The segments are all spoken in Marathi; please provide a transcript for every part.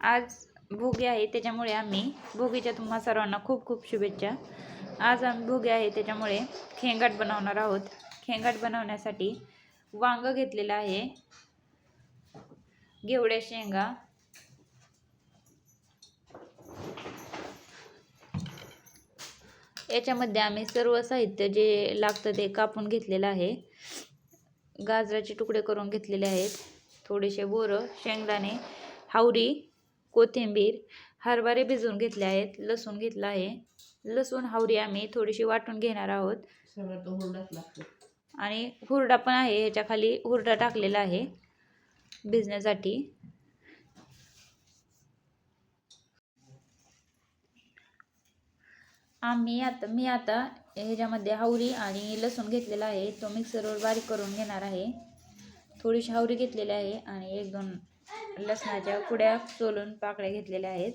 आज भोगी आहे त्याच्यामुळे आम्ही भोगीच्या तुम्हा सर्वांना खूप खूप शुभेच्छा. आज आम्ही भोगी आहे त्याच्यामुळे खेंगाट बनवणार आहोत. खेंगाट बनवण्यासाठी वांग घेतलेलं आहे. घेवड्या शेंगा. याच्यामध्ये आम्ही सर्व साहित्य जे लागतं ते कापून घेतलेलं आहे. गाजराचे तुकडे करून घेतलेले आहेत. थोडेसे बोरं शेंगदाणे हावरी कोथिंबीर हरभरे भिजवून घेतले आहेत लसूण घेतला आहे. लसूण हावरी आम्ही थोडीशी वाटून घेणार आहोत. आणि हुरडा पण आहे ह्याच्या खाली हुरडा टाकलेला आहे भिजण्यासाठी. आम्ही आता मी आता ह्याच्यामध्ये हावरी आणि लसूण घेतलेला आहे तो मिक्सरवर बारीक करून घेणार आहे. थोडीशी हावरी घेतलेली आहे आणि एक दोन लसणाच्या कुड्या सोलून पाकळ्या घेतलेल्या आहेत.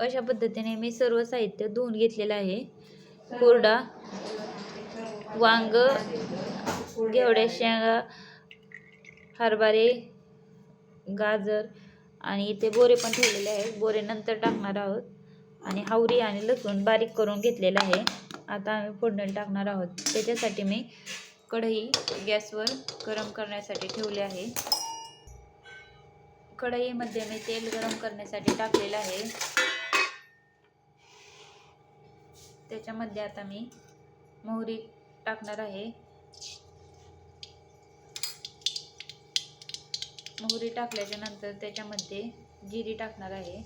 अशा पद्धतीने मी सर्व साहित्य धुवून घेतलेलं आहे. कोरडा वांग घेवड्या शेंगा हरभरे गाजर आणि इथे बोरे पण ठेवलेले आहेत. बोरे नंतर टाकणार आहोत. आणि हावरी आणि लसूण बारीक करून घेतलेलं आहे. आता आम्ही फोडणी टाकणार आहोत. त्याच्यासाठी मी कढई गॅसवर गरम करण्यासाठी ठेवली आहे. कढईमध्ये मी तेल गरम करण्यासाठी टाकलेलं आहे. त्याच्यामध्ये आता मी मोहरी टाकणार आहे. मोहरी टाकल्याच्या नंतर त्याच्यामध्ये जिरी टाकणार आहे.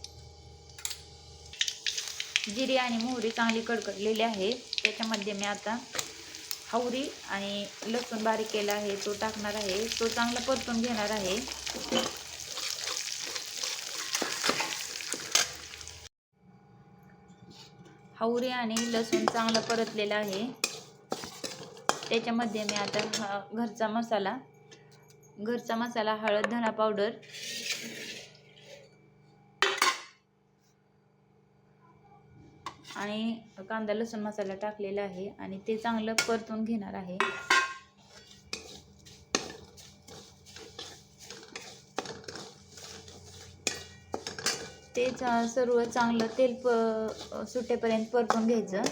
जिरी आणि मोहरी चांगली कडकडलेली आहे त्याच्यामध्ये मी आता आवरी आणि लसूण बारीक केला आहे तो टाकणार आहे. तो चांगला परतून घेणार आहे. हावरी आणि लसूण चांगला परतलेला आहे. त्याच्यामध्ये मी आता घरचा मसाला घरचा मसाला हळद धना पावडर आणि कांदा लसूण मसाला टाकलेला आहे आणि ते चांगलं परतून घेणार आहे. ते चा- सर्व चांगलं तेल प सुटेपर्यंत परतून घ्यायचं.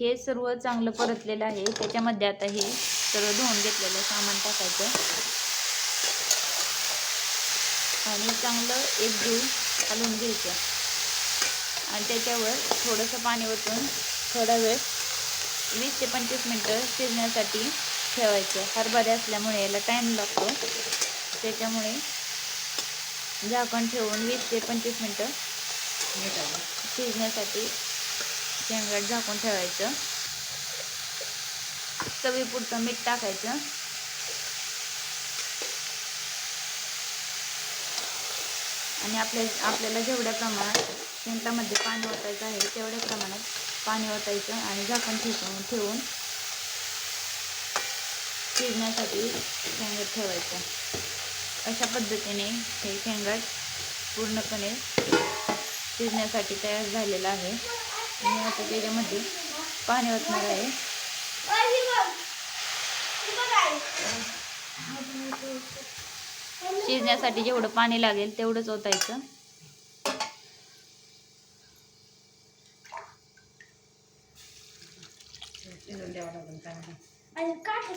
हे? सर्व चांगलं परतलेलं आहे. त्याच्यामध्ये आता हे सर्व धुवून घेतलेलं सामान टाकायचं. आणि चांगलं एक जीव घालून घ्यायचं. आणि त्याच्यावर थोडंसं पाणी ओतून थोडा वेळ वीस ते पंचवीस मिनटं शिजण्यासाठी ठेवायचं. हरभरे असल्यामुळे याला टाईम लागतो. त्याच्यामुळे झाकण ठेवून वीस ते पंचवीस मिनटं शिजण्यासाठी शेंगाट झाकून ठेवायचं. चवीपुरतं मीठ टाकायचं. आणि आपल्या आपल्याला जेवढ्या प्रमाणात शेंगामध्ये पाणी ओतायचं आहे तेवढ्या प्रमाणात पाणी ओतायचं आणि झाकण ठेवून ठेवून शिजण्यासाठी शेंगट ठेवायचं. अशा पद्धतीने हे शेंगट पूर्णपणे शिजण्यासाठी तयार झालेलं आहे. आणि आता त्याच्यामध्ये पाणी ओतणार आहे. शिजण्यासाठी जेवढं पाणी लागेल तेवढंच ओतायचं. चांगलं. आणि काठी